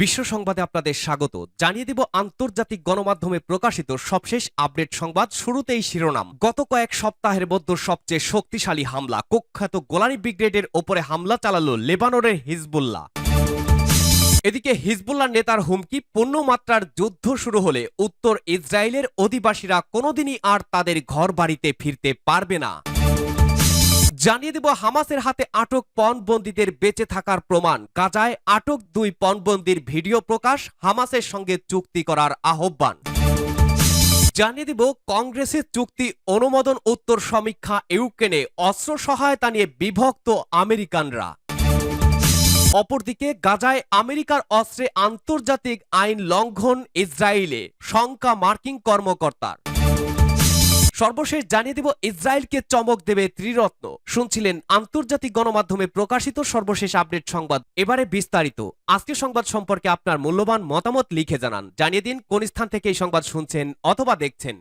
বিশ্ব সংবাদে আপনাদের স্বাগত। জানিয়ে দিব আন্তর্জাতিক গণমাধ্যমে প্রকাশিত সবশেষ আপডেট সংবাদ শুরুতেই শিরোনাম। গত কয়েক সপ্তাহের মধ্যে সবচেয়ে শক্তিশালী হামলা, কুখ্যাত গোলানি ব্রিগেডের ওপরে হামলা চালালো লেবাননের হিজবুল্লাহ। এদিকে হিজবুল্লাহ নেতার হুমকি, পূর্ণমাত্রার যুদ্ধ শুরু হলে উত্তর ইসরায়েলের অধিবাসীরা কোনোদিনই আর তাদের ঘর বাড়িতে ফিরতে পারবে না। জানিয়ে দেব, হামাসের হাতে আটক পণবন্দীদের বেঁচে থাকার প্রমাণ। গাজায় আটক দুই পণবন্দির ভিডিও প্রকাশ, হামাসের সঙ্গে চুক্তি করার আহ্বান। জানিয়ে দিব, কংগ্রেসের চুক্তি অনুমোদন উত্তর সমীক্ষা ইউক্রেনে অস্ত্র সহায়তা নিয়ে বিভক্ত আমেরিকানরা। অপরদিকে, গাজায় আমেরিকার অস্ত্রে আন্তর্জাতিক আইন লঙ্ঘন ইসরায়েলে, শঙ্কা মার্কিন কর্মকর্তার। সর্বশেষ জানিয়ে দেব, ইসরায়েলকে চমক দেবে ত্রিরত্ন। শুনছিলেন আন্তর্জাতিক গণমাধ্যমে প্রকাশিত সর্বশেষ আপডেট সংবাদ। এবারে বিস্তারিত। আজকের সংবাদ সম্পর্কে আপনার মূল্যবান মতামত লিখে জানান। জানিয়ে দিন, কোন স্থান থেকে এই সংবাদ শুনছেন অথবা দেখছেন।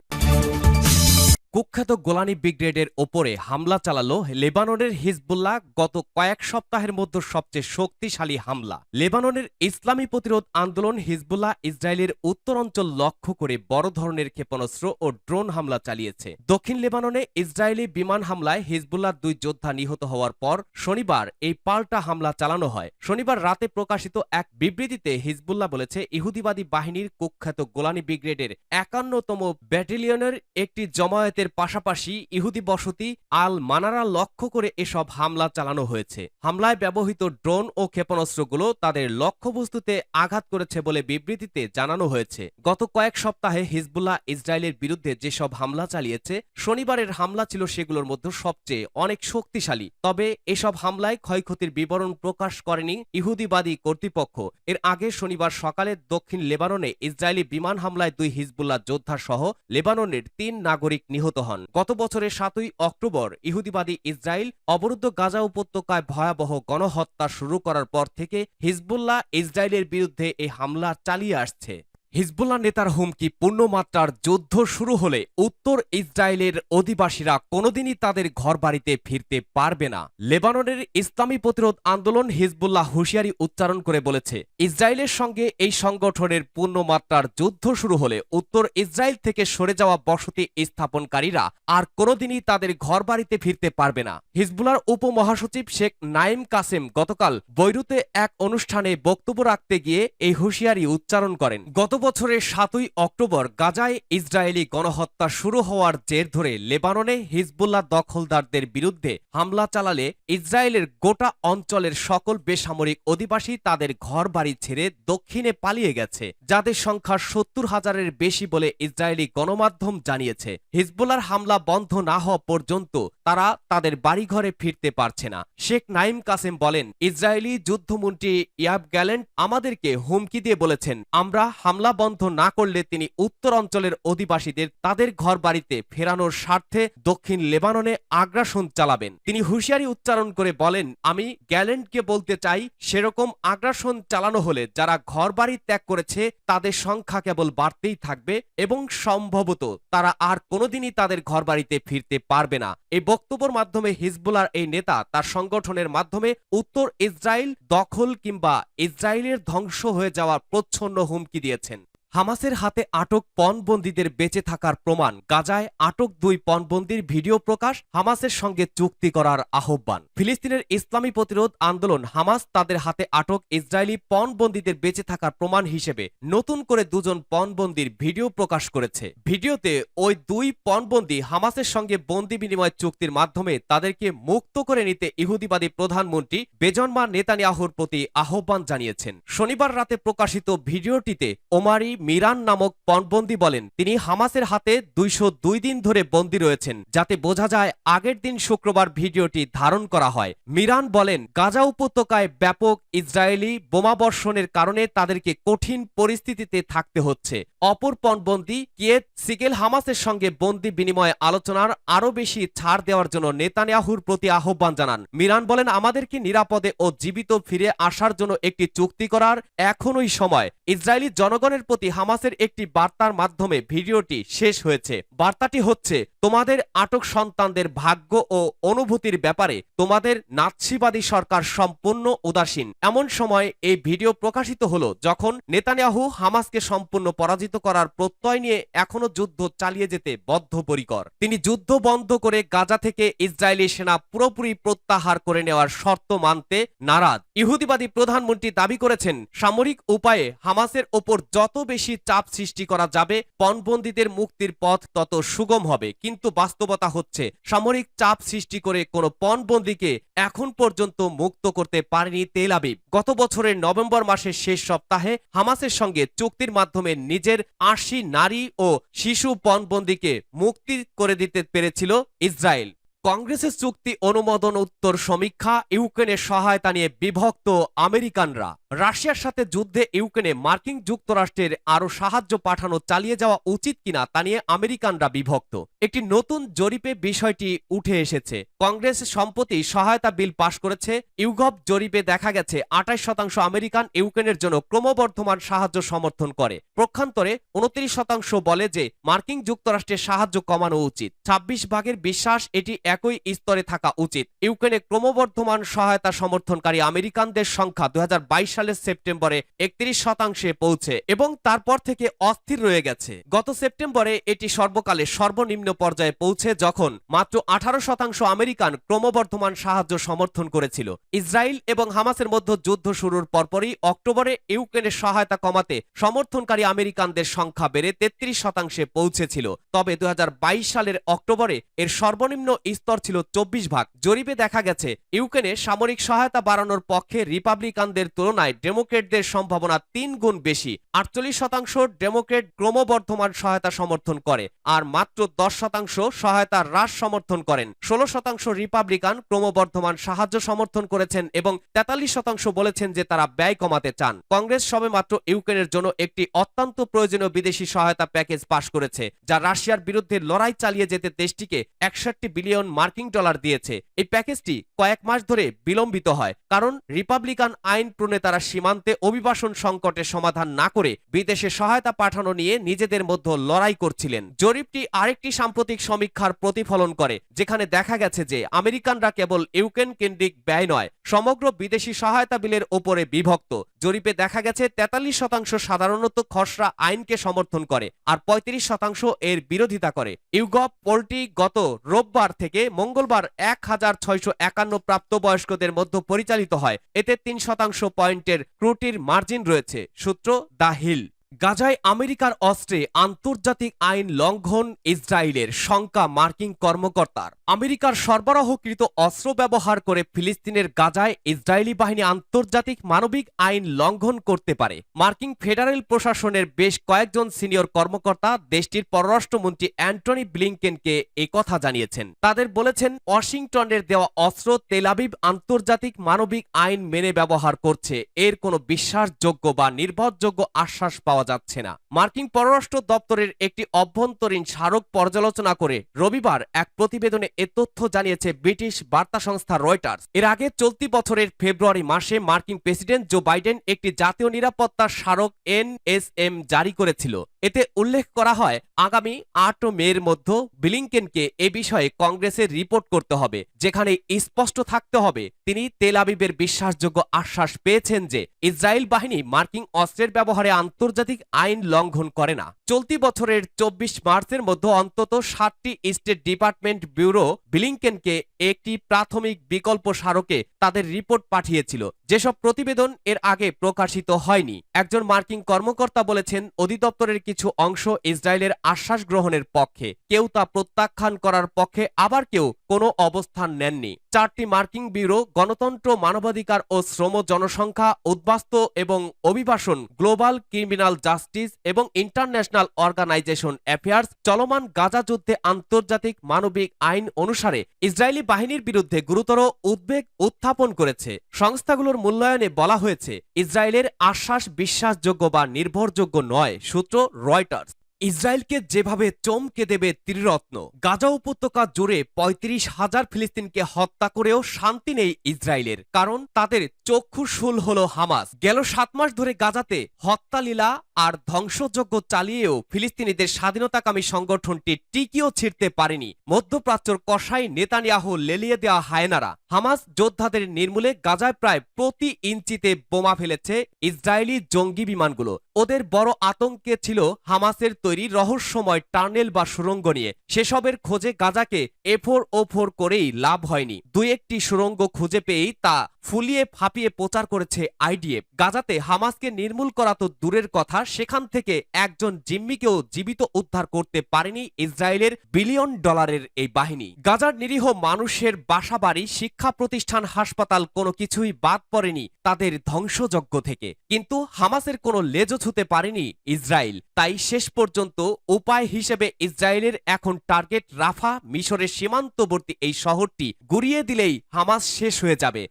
কুখ্যাত গোলানি ব্রিগেডের ওপরে হামলা চালালো লেবাননের হিজবুল্লাহ গত কয়েক সপ্তাহের মধ্যে সবচেয়ে শক্তিশালী হামলা। লেবাননের ইসলামী প্রতিরোধ আন্দোলন হিজবুল্লাহ ইসরায়েলের উত্তরাঞ্চল লক্ষ্য করে বড় ধরনের ক্ষেপণাস্ত্র ও ড্রোন হামলা চালিয়েছে। দক্ষিণ লেবাননে ইসরায়েলি বিমান হামলায় হিজবুল্লাহ দুই যোদ্ধা নিহত হওয়ার পর শনিবার এই পাল্টা হামলা চালানো হয়। শনিবার রাতে প্রকাশিত এক বিবৃতিতে হিজবুল্লাহ বলেছে, ইহুদিবাদী বাহিনীর কুখ্যাত গোলানি ব্রিগেডের একান্নতম ব্যাটালিয়নের একটি জমায়েতের পাশাপাশি ইহুদি বসতি আল মানারা লক্ষ্য করে এসব হামলা চালানো হয়েছে। হামলায় ব্যবহৃত ড্রোন ও ক্ষেপণাস্ত্রগুলো তাদের লক্ষ্যবস্তুতে আঘাত করেছে বলে বিবৃতিতে জানানো হয়েছে। গত কয়েক সপ্তাহে হিজবুল্লাহ ইসরায়েলের বিরুদ্ধে যেসব হামলা চালিয়েছে, শনিবারের হামলা ছিল সেগুলোর মধ্যে সবচেয়ে অনেক শক্তিশালী। তবে এসব হামলায় ক্ষয়ক্ষতির বিবরণ প্রকাশ করেনি ইহুদিবাদী কর্তৃপক্ষ। এর আগে শনিবার সকালে দক্ষিণ লেবাননে ইসরায়েলি বিমান হামলায় দুই হিজবুল্লাহ যোদ্ধা সহ লেবাননের তিন নাগরিক নিহত হন। গত বছরের সাতই অক্টোবর ইহুদিবাদী ইসরায়েল অবরুদ্ধ গাজা উপত্যকায় ভয়াবহ গণহত্যা শুরু করার পর থেকে হিজবুল্লাহ ইসরায়েলের বিরুদ্ধে এই হামলা চালিয়ে আসছে। হিজবুল্লাহ নেতার হুমকি, পূর্ণমাত্রার যুদ্ধ শুরু হলে উত্তর ইসরায়েলের অধিবাসীরা কোনোদিনই তাদের ঘরবাড়িতে ফিরতে পারবে না। লেবাননের ইসলামী প্রতিরোধ আন্দোলন হিজবুল্লাহ হুঁশিয়ারি উচ্চারণ করে বলেছে, ইসরায়েলের সঙ্গে এই সংগঠনের পূর্ণমাত্রার যুদ্ধ শুরু হলে উত্তর ইসরায়েল থেকে সরে যাওয়া বসতি স্থাপনকারীরা আর কোনোদিনই তাদের ঘরবাড়িতে ফিরতে পারবে না। হিজবুল্লার উপমহাসচিব শেখ নাইম কাসেম গতকাল বৈরুতে এক অনুষ্ঠানে বক্তব্য রাখতে গিয়ে এই হুঁশিয়ারি উচ্চারণ করেন। গত বছরের সাতই অক্টোবর গাজায় ইসরায়েলি গণহত্যা শুরু হওয়ার জের ধরে লেবাননে হিজবুল্লাহ দখলদারদের বিরুদ্ধে হামলা চালালে ইসরায়েলের গোটা অঞ্চলের সকল বেসামরিক অধিবাসী তাদের ঘর বাড়ি ছেড়ে দক্ষিণে পালিয়ে গেছে, যাদের সংখ্যা সত্তর হাজারের বেশি বলে ইসরায়েলি গণমাধ্যম জানিয়েছে। হিজবুল্লার হামলা বন্ধ না হওয়া পর্যন্ত তারা তাদের বাড়িঘরে ফিরতে পারছে না। শেখ নাইম কাসেম বলেন, ইসরায়েলি যুদ্ধমন্ত্রী ইয়াব গ্যালেন্ট আমাদেরকে হুমকি দিয়ে বলেছেন, আমরা হামলা বন্ধ না করলে তিনি উত্তর অঞ্চলের অধিবাসীদের তাদের ঘর বাড়িতে ফেরানোর স্বার্থে দক্ষিণ লেবাননে আগ্রাসন চালাবেন। তিনি হুঁশিয়ারি উচ্চারণ করে বলেন, আমি গ্যালেন্টকে বলতে চাই, সেরকম আগ্রাসন চালানো হলে যারা ঘর বাড়ি ত্যাগ করেছে, তাদের সংখ্যা কেবল বাড়তেই থাকবে এবং সম্ভবত তারা আর কোনোদিনই তাদের ঘর বাড়িতে ফিরতে পারবে না। এই বক্তব্যের মাধ্যমে হিজবুলার এই নেতা তার সংগঠনের মাধ্যমে উত্তর ইসরায়েল দখল কিংবা ইসরায়েলের ধ্বংস হয়ে যাওয়ার প্রচ্ছন্ন হুমকি দিয়েছেন। হামাসের হাতে আটক পণবন্দীদের বেঁচে থাকার প্রমাণ। গাজায় আটক দুই পণবন্দির ভিডিও প্রকাশ হামাসের সঙ্গে চুক্তি করার আহ্বান। ফিলিস্তিনের ইসলামী প্রতিরোধ আন্দোলন হামাস তাদের হাতে আটক ইসরায়েলি পণবন্দীদের বেঁচে থাকার প্রমাণ হিসেবে নতুন করে দুজন পণবন্দির ভিডিও প্রকাশ করেছে। ভিডিওতে ওই দুই পণবন্দি হামাসের সঙ্গে বন্দি বিনিময় চুক্তির মাধ্যমে তাদেরকে মুক্ত করে নিতে ইহুদিবাদী প্রধানমন্ত্রী বেজন্মা নেতানিয়াহুর প্রতি আহ্বান জানিয়েছেন। শনিবার রাতে প্রকাশিত ভিডিওটিতে ওমারি মিরান নামক পণবন্দি বলেন। তিনি হামাসের হাতে দুইশো দুই দিন ধরে বন্দী রয়েছেন, যাতে বোঝা যায় আগের দিন শুক্রবার ভিডিওটি ধারণ করা হয়। মিরান বলেন, গাজা উপত্যকায় ব্যাপক ইসরায়েলি বোমাবর্ষণের কারণে তাদেরকে কঠিন পরিস্থিতিতে থাকতে হচ্ছে। অপর পণবন্দি কিয়েত সিগেল হামাসের সঙ্গে বন্দি বিনিময় আলোচনার আরও বেশি ছাড় দেওয়ার জন্য নেতানিয়াহুর প্রতি আহ্বান জানান। মিরান বলেন, আমাদেরকে নিরাপদে ও জীবিত ফিরে আসার জন্য একটি চুক্তি করার এখনই সময়। ইসরায়েলি জনগণের প্রতি হামাসের একটি বার্তার মাধ্যমে ভিডিওটি শেষ হয়েছে। বার্তাটি হচ্ছে, তোমাদের আটক সন্তানদের ভাগ্য ও অনুভূতির ব্যাপারে তোমাদের নাৎসিবাদী সরকার সম্পূর্ণ উদাসীন। এমন সময় এই ভিডিও প্রকাশিত হলো যখন নেতানিয়াহু হামাসকে সম্পূর্ণ পরাজিত করার প্রত্যয় নিয়ে এখনও যুদ্ধ চালিয়ে যেতে বদ্ধপরিকর। তিনি যুদ্ধ বন্ধ করে গাজা থেকে ইসরায়েলি সেনা পুরোপুরি প্রত্যাহার করে নেওয়ার শর্ত মানতে নারাজ। ইহুদিবাদী প্রধানমন্ত্রী দাবি করেছেন, সামরিক উপায়ে হামাসের ওপর যত বেশি চাপ সৃষ্টি করা যাবে, পণবন্দীদের মুক্তির পথ তত সুগম হবে। কিন্তু বাস্তবতা হচ্ছে, সামরিক চাপ সৃষ্টি করে কোনো পণবন্দীকে এখন পর্যন্ত মুক্ত করতে পারেনি তেল আবিব। গত বছরের নভেম্বর মাসের শেষ সপ্তাহে হামাসের সঙ্গে চুক্তির মাধ্যমে নিজের আশি নারী ও শিশু পণবন্দীকে মুক্তি করে দিতে পেরেছিল ইসরায়েল। কংগ্রেসের চুক্তি অনুমোদন উত্তর সমীক্ষা, ইউক্রেনের সহায়তা নিয়ে বিভক্ত আমেরিকানরা। রাশিয়ার সাথে যুদ্ধে ইউক্রেনে মার্কিন যুক্তরাষ্ট্রের আরও সাহায্য পাঠানো চালিয়ে যাওয়া উচিত কিনা তা নিয়ে আমেরিকানরা বিভক্ত। একটি নতুন জরিপে বিষয়টি উঠে এসেছে। কংগ্রেস সম্প্রতি সহায়তা বিল পাশ করেছে। ইউগভ জরিপে দেখা গেছে, আঠাশ শতাংশ আমেরিকান ইউক্রেনের জন্য ক্রমবর্ধমান সাহায্য সমর্থন করে। প্রক্ষান্তরে উনত্রিশ শতাংশ বলে যে মার্কিন যুক্তরাষ্ট্রের সাহায্য কমানো উচিত। ছাব্বিশ ভাগের বিশ্বাস এটি একই স্তরে থাকা উচিত। ইউক্রেনে ক্রমবর্ধমান সহায়তা সমর্থনকারী আমেরিকানদের সংখ্যা দু হাজার বাইশ সালের সেপ্টেম্বরে একত্রিশ শতাংশে পৌঁছে এবং তারপর থেকে অস্থির রয়ে গেছে। গত সেপ্টেম্বরে এটি সর্বকালে সর্বনিম্ন পর্যায়ে পৌঁছে যখন মাত্র আঠারো শতাংশ আমেরিকান ক্রমবর্ধমান সাহায্য সমর্থন করেছিল। ইসরায়েল এবং হামাসের মধ্যে যুদ্ধ শুরুর পরপরই অক্টোবরে ইউক্রেনের সহায়তা কমাতে সমর্থনকারী আমেরিকানদের সংখ্যা বেড়ে তেত্রিশ শতাংশে পৌঁছেছিল। তবে দু হাজার বাইশ সালের অক্টোবরে এর সর্বনিম্ন স্তর ছিল চব্বিশ ভাগ। জরিপে দেখা গেছে, ইউক্রেনে সামরিক সহায়তা বাড়ানোর পক্ষে রিপাবলিকানদের তুলনায় ডেমোক্রেটদের সম্ভাবনা তিন গুণ বেশি। আটচল্লিশ শতাংশ ডেমোক্রেট ক্রমবর্ধমান সহায়তা সমর্থন করে, আর মাত্র দশ শতাংশ সহায়তা হ্রাস সমর্থন করেন। ষোলো শতাংশ রিপাবলিকান ক্রমবর্ধমান সাহায্য সমর্থন করেছেন এবং তেতাল্লিশ শতাংশ বলেছেন যে তারা ব্যয় কমাতে চান। কংগ্রেস সবে মাত্র ইউক্রেনের জন্য একটি অত্যন্ত প্রয়োজনীয় বিদেশি সহায়তা প্যাকেজ পাশ করেছে, যা রাশিয়ার বিরুদ্ধে লড়াই চালিয়ে যেতে দেশটিকে একষট্টি বিলিয়ন মার্কিন ডলার দিয়েছে। এই প্যাকেজটি কয়েক মাস ধরে বিলম্বিত হয়, কারণ রিপাবলিকান আইন প্রণেতারা সীমান্তে অভিবাসন সংকটের সমাধান না করে বিদেশে সহায়তা পাঠানো নিয়ে নিজেদের মধ্যে লড়াই করছিলেন। জরিপটি আরেকটি সাম্প্রতিক সমীক্ষার প্রতিফলন করে, যেখানে দেখা গেছে যে আমেরিকানরা কেবল ইউক্রেন কেন্দ্রিক ব্যয় নয়, সমগ্র বিদেশি সহায়তা বিলের ওপরে বিভক্ত। জরিপে দেখা গেছে, তেতাল্লিশ শতাংশ সাধারণত খসড়া আইনকে সমর্থন করে আর পঁয়ত্রিশ শতাংশ এর বিরোধিতা করে। ইউগভ পোলটি গত রোববার থেকে মঙ্গলবার এক হাজার ছয়শো একান্ন প্রাপ্তবয়স্কদের মধ্যে পরিচালিত হয়। এতে তিন শতাংশ পয়েন্টের ক্রুটির মার্জিন রয়েছে, সূত্র দ্য হিল। গাজায় আমেরিকার অস্ত্রে আন্তর্জাতিক আইন লঙ্ঘন ইসরায়েলের শঙ্কা মার্কিন কর্মকর্তার। আমেরিকার সরবরাহকৃত অস্ত্র ব্যবহার করে ফিলিস্তিনের গাজায় ইসরায়েলি বাহিনী আন্তর্জাতিক মানবিক আইন লঙ্ঘন করতে পারে। মার্কিন ফেডারেল প্রশাসনের বেশ কয়েকজন সিনিয়র কর্মকর্তা দেশটির পররাষ্ট্রমন্ত্রী অ্যান্টনি ব্লিংকেনকে কথা জানিয়েছেন। তাদের বলেছেন, ওয়াশিংটনের দেওয়া অস্ত্র তেলাবিব আন্তর্জাতিক মানবিক আইন মেনে ব্যবহার করছে। এর কোনো বিশ্বাসযোগ্য বা নির্ভরযোগ্য আশ্বাস পাওয়া যাচ্ছে না। মার্কিন পররাষ্ট্র দপ্তরের একটি অভ্যন্তরীণ স্মারক পর্যালোচনা করে রবিবার এক প্রতিবেদনে এ তথ্য জানিয়েছে ব্রিটিশ বার্তা সংস্থা রয়টার্স। এর আগে চলতি বছরের ফেব্রুয়ারি মাসে মার্কিন প্রেসিডেন্ট জো বাইডেন একটি জাতীয় নিরাপত্তা স্মারক এনএসএম জারি করেছিল। এতে উল্লেখ করা হয়, আগামী আট মের মধ্যে বিলিংকেনকে এ বিষয়ে কংগ্রেসে রিপোর্ট করতে হবে, যেখানে স্পষ্ট থাকতে হবে, তিনি তেল আবিবের বিশ্বাসযোগ্য আশ্বাস পেয়েছেন যে ইসরায়েল বাহিনী মার্কিন অস্ত্রের ব্যবহারে আন্তর্জাতিক আইন লঙ্ঘন করে না। চলতি বছরের চব্বিশ মার্চের মধ্যে অন্তত সাতটি স্টেট ডিপার্টমেন্ট ব্যুরো বিলিংকেনকে একটি প্রাথমিক বিকল্প স্মারকে তাদের রিপোর্ট পাঠিয়েছিল। যেসব প্রতিবেদন এর আগে প্রকাশিত হয়নি। একজন মার্কিন কর্মকর্তা বলেছেন, অধিদপ্তরের কিছু অংশ ইসরায়েলের আশ্বাস গ্রহণের পক্ষে। কেউ তা প্রত্যাখ্যান করার পক্ষে আবার কেউ কোনো অবস্থান নেননি। চারটি মার্কিন ব্যুরো, গণতন্ত্র, মানবাধিকার ও শ্রম জনসংখ্যা, উদ্বাস্তু এবং অভিবাসন, গ্লোবাল ক্রিমিনাল জাস্টিস এবং ইন্টারন্যাশনাল অর্গানাইজেশন অ্যাফেয়ার্স চলমান গাজা যুদ্ধে আন্তর্জাতিক মানবিক আইন অনুসারে ইসরায়েলি বাহিনীর বিরুদ্ধে গুরুতর উদ্বেগ উত্থাপন করেছে। সংস্থাগুলোর মূল্যায়নে বলা হয়েছে, ইসরায়েলের আশ্বাস বিশ্বাসযোগ্য বা নির্ভরযোগ্য নয়, সূত্র রয়টার্স ইসরায়েলকে যেভাবে চমকে দেবে ত্রিরত্ন, গাজা উপত্যকা জুড়ে পঁয়ত্রিশ হাজার ফিলিস্তিনকে হত্যা করেও শান্তি নেই ইসরায়েলের। কারণ তাদের চক্ষুশুল হল হামাস। গেল সাত মাস ধরে গাজাতে হত্যালীলা আর ধ্বংসযজ্ঞ চালিয়েও ফিলিস্তিনিদের স্বাধীনতাকামী সংগঠনটি টিকিও ছিঁড়তে পারেনি। মধ্যপ্রাচ্যর কষাই নেতানিয়াহু লেলিয়ে দেওয়া হায়নারা হামাস যোদ্ধাদের নির্মূলে গাজায় প্রায় প্রতি ইঞ্চিতে বোমা ফেলেছে ইসরায়েলি জঙ্গি বিমানগুলো। ওদের বড় আতঙ্কে ছিল হামাসের তৈরি রহস্যময় টানেল বা সুরঙ্গ নিয়ে। সেসবের খোঁজে গাজাকে এফোর ও ফোর করেই লাভ হয়নি। দু একটি সুরঙ্গ খুঁজে পেয়েই তা ফুলিয়ে ফাঁপিয়ে প্রচার করেছে আইডিএফ। গাজাতে হামাসকে নির্মূল করা তো দূরের কথা, সেখান থেকে একজন জিম্মিকেও জীবিত উদ্ধার করতে পারেনি ইসরায়েলের বিলিয়ন ডলারের এই বাহিনী। গাজার নিরীহ মানুষের বাসাবাড়ি, শিক্ষা প্রতিষ্ঠান, হাসপাতাল কোনো কিছুই বাদ পড়েনি তাদের ধ্বংসযজ্ঞ থেকে। কিন্তু হামাসের কোনো লেজও ছুতে পারেনি ইসরায়েল। তাই শেষ পর্যন্ত উপায় হিসেবে ইসরায়েলের এখন টার্গেট রাফা মিশরের সীমান্তবর্তী এই শহরটি গুড়িয়ে দিলেই হামাস শেষ হয়ে যাবে।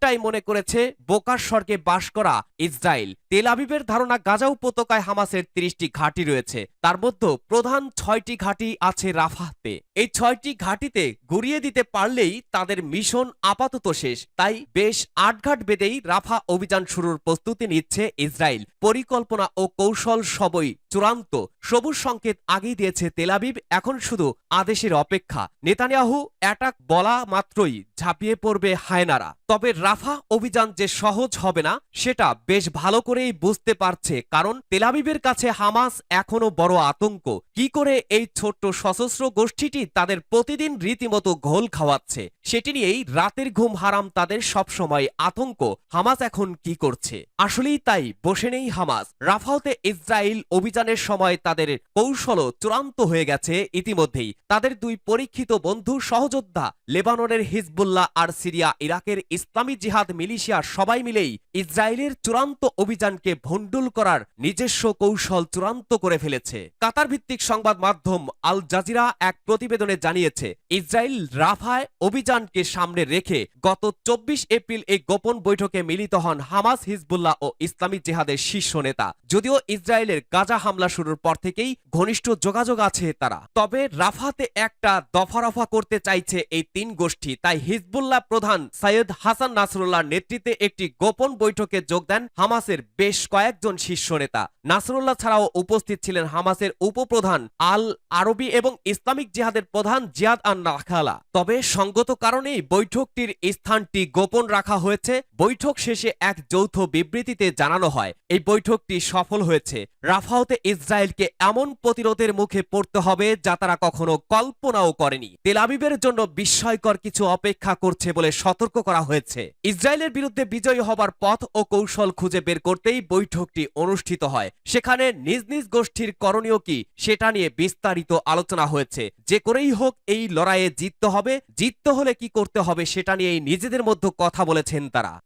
এমনটাই মনে করেছে বোকার স্বর্গে বাস করা ইসরায়েল। তেল আবিবের ধারণা গাজা উপত্যকায় হামাসের তিরিশটি ঘাঁটি রয়েছে। তার মধ্যে প্রধান ছয়টি ঘাঁটি আছে রাফাতে এই ছয়টি ঘাঁটিতে গুড়িয়ে দিতে পারলেই তাদের মিশন আপাতত শেষ। তাই বেশ আটঘাট বেঁধেই রাফা অভিযান শুরুর প্রস্তুতি নিচ্ছে ইসরায়েল। পরিকল্পনা ও কৌশল সবই চূড়ান্ত। সবুজ সংকেত আগেই দিয়েছে তেলাবিব এখন শুধু আদেশের অপেক্ষা। নেতানিয়াহু অ্যাটাক বলা মাত্রই ঝাঁপিয়ে পড়বে হায়নারা। তবে রাফা অভিযান যে সহজ হবে না, সেটা বেশ ভালো করেই বুঝতে পারছে, কারণ তেলাবিবের কাছে হামাস এখনও বড় আতঙ্ক। কি করে এই ছোট্ট সশস্ত্র গোষ্ঠীটি তাদের প্রতিদিন রীতিমতো ঘোল খাওয়াচ্ছে? সেটি নিয়েই রাতের ঘুম হারাম তাদের সবসময় আতঙ্ক। হামাস এখন কি করছে? আসলেই তাই, বসে নেই হামাস। রাফাওতে ইসরায়েল অভিযানের সময় তাদের কৌশলও চূড়ান্ত হয়ে গেছে ইতিমধ্যেই। তাদের দুই পরীক্ষিত বন্ধু সহযোদ্ধা লেবাননের হিজবুল্লাহ আর সিরিয়া ইরাকের ইসলামী জিহাদ মিলিশিয়া সবাই মিলেই ইসরায়েলের চূড়ান্ত অভিযানকে ভণ্ডুল করার নিজস্ব কৌশল চূড়ান্ত করে ফেলেছে। কাতার ভিত্তিক সংবাদ মাধ্যম আল জাজিরা এক প্রতিবেদনে জানিয়েছে, ইসরায়েল রাফায় অভিযানকে সামনে রেখে গত চব্বিশ এপ্রিল এই গোপন বৈঠকে মিলিত হন হামাস, হিজবুল্লাহ ও ইসলামী জিহাদের শীর্ষ নেতা। যদিও ইসরায়েলের গাজা হামলা শুরুর পর থেকেই ঘনিষ্ঠ যোগাযোগ আছে তারা। তবে রাফাতে একটা দফারফা করতে চাইছে এই তিন গোষ্ঠী। তাই হিজবুল্লাহ প্রধান সৈয়দ হাসান নাসরুল্লাহর নেতৃত্বে একটি গোপন বৈঠকে যোগ দেন হামাসের বেশ কয়েকজন শীর্ষ নেতা। নাসরুল্লাহ ছাড়াও উপস্থিত ছিলেন হামাসের উপপ্রধান আল আরবি এবং ইসলামিক জিহাদের প্রধান জিয়াদ আন নাখালা তবে সঙ্গত কারণেই বৈঠকটির স্থানটি গোপন রাখা হয়েছে। বৈঠক শেষে এক যৌথ বিবৃতিতে জানানো হয়, এই বৈঠকটি সফল হয়েছে। রাফাওতে ইসরায়েলকে এমন প্রতিরোধের মুখে পড়তে হবে যা তারা কখনো কল্পনাও করেনি। তেলাবিবের জন্য বিস্ময়কর কিছু অপেক্ষা করছে বলে সতর্ক করা হয়েছে। ইসরায়েলের বিরুদ্ধে বিজয়ী হবার পথ ও কৌশল খুঁজে বের করতেই বৈঠকটি অনুষ্ঠিত হয়। সেখানে নিজ নিজ গোষ্ঠীর করণীয় কি সেটা নিয়ে বিস্তারিত আলোচনা হয়েছে। যে করেই হোক, এই লড়াইয়ে জিততে হবে। জিততে হলে কি করতে হবে সেটা নিয়েই নিজেদের মধ্যে কথা বলেছেন তারা।